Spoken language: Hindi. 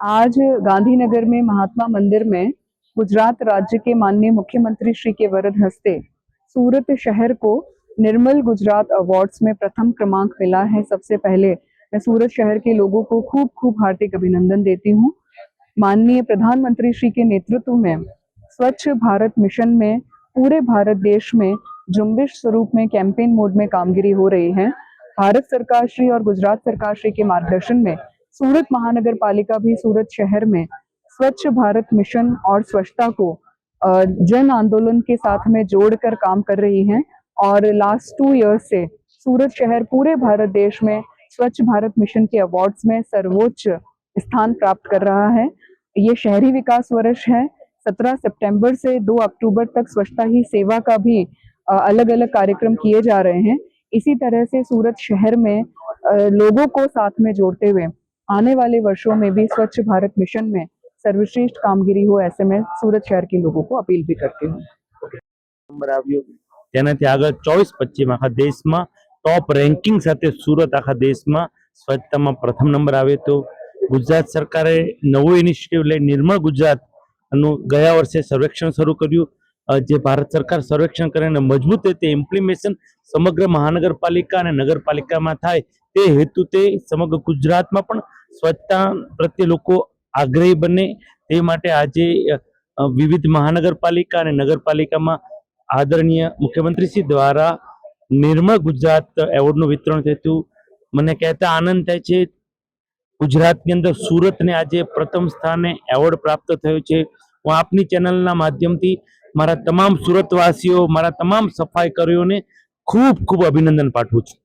आज गांधीनगर में महात्मा मंदिर में गुजरात राज्य के माननीय मुख्यमंत्री श्री के वरद हस्ते सूरत शहर को निर्मल गुजरात अवार्ड्स में प्रथम क्रमांक मिला है। सबसे पहले मैं सूरत शहर के लोगों को खूब खूब हार्दिक अभिनंदन देती हूँ। माननीय प्रधानमंत्री श्री के नेतृत्व में स्वच्छ भारत मिशन में पूरे भारत देश में जुम्बिश स्वरूप में कैंपेन मोड में कामगिरी हो रही है। भारत सरकार श्री और गुजरात सरकार श्री के मार्गदर्शन में सूरत महानगर पालिका भी सूरत शहर में स्वच्छ भारत मिशन और स्वच्छता को जन आंदोलन के साथ में जोड़कर काम कर रही है और लास्ट टू इयर्स से सूरत शहर पूरे भारत देश में स्वच्छ भारत मिशन के अवार्ड्स में सर्वोच्च स्थान प्राप्त कर रहा है। ये शहरी विकास वर्ष है। 17 सितंबर से 2 अक्टूबर तक स्वच्छता ही सेवा का भी अलग अलग कार्यक्रम किए जा रहे हैं। इसी तरह से सूरत शहर में लोगों को साथ में जोड़ते हुए आने वाले वर्षों में भी स्वच्छ भारत मिशन में सर्वश्रेष्ठ कामगिरी हो ऐसे में सूरत शहर के लोगों को अपील भी करती हूँ નંબર આવ્યો તેનાથી આગળ ચોવીસ પચીસ આખા દેશમાં ટોપ રેન્કિંગ સાથે સુરત આખા દેશમાં સ્વચ્છતામાં પ્રથમ નંબર આવે તો ગુજરાત સરકારે નવો ઇનિશિયેટિવ લઈ નિર્મળ ગુજરાતનું ગયા વર્ષે સર્વેક્ષણ શરૂ કર્યું અ, જે ભારત સરકાર સર્વેક્ષણ કરે અને મજબૂત રીતે ઇમ્પ્લિમેશન સમગ્ર મહાનગરપાલિકા અને નગરપાલિકામાં થાય તે હેતુથી સમગ્ર ગુજરાતમાં પણ સ્વચ્છતા પ્રત્યે લોકો આગ્રહી બને તે માટે આજે વિવિધ મહાનગરપાલિકા અને નગરપાલિકામાં આદરણીય મુખ્યમંત્રીશ્રી દ્વારા નિર્મળ ગુજરાત એવોર્ડનું વિતરણ થયું મને કહેતા આનંદ થાય છે, ગુજરાતની અંદર સુરતને આજે પ્રથમ સ્થાને એવોર્ડ પ્રાપ્ત થયો છે. હું આપની ચેનલના માધ્યમથી મારા તમામ સુરતવાસીઓ, મારા તમામ સફાઈકારીઓને ખૂબ ખૂબ અભિનંદન પાઠવું છું.